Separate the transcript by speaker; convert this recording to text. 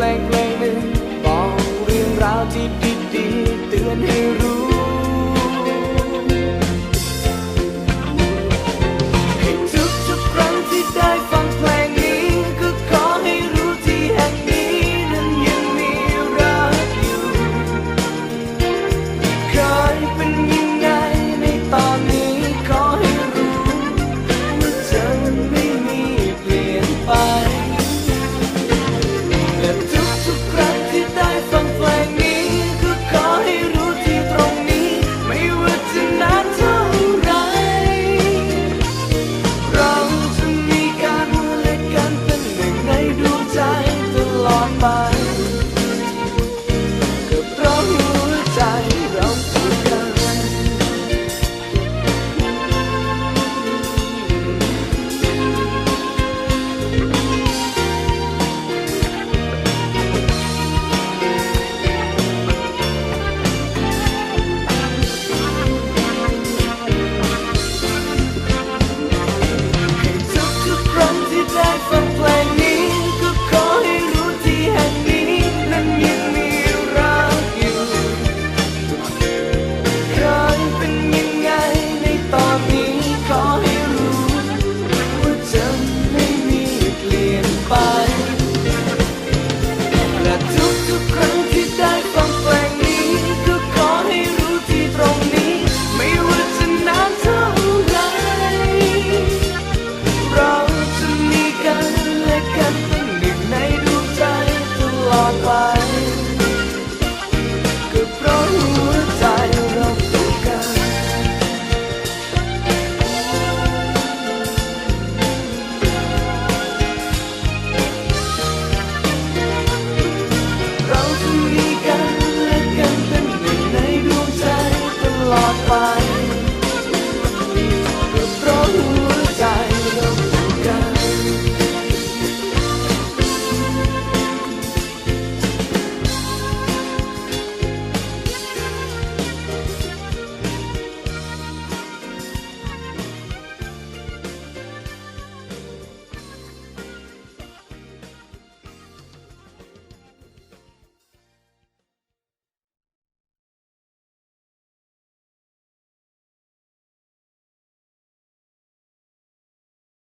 Speaker 1: เพลงเพลงหนึ่งบอกเรื่องราวที่ดีๆเตือนให้รู้ bye.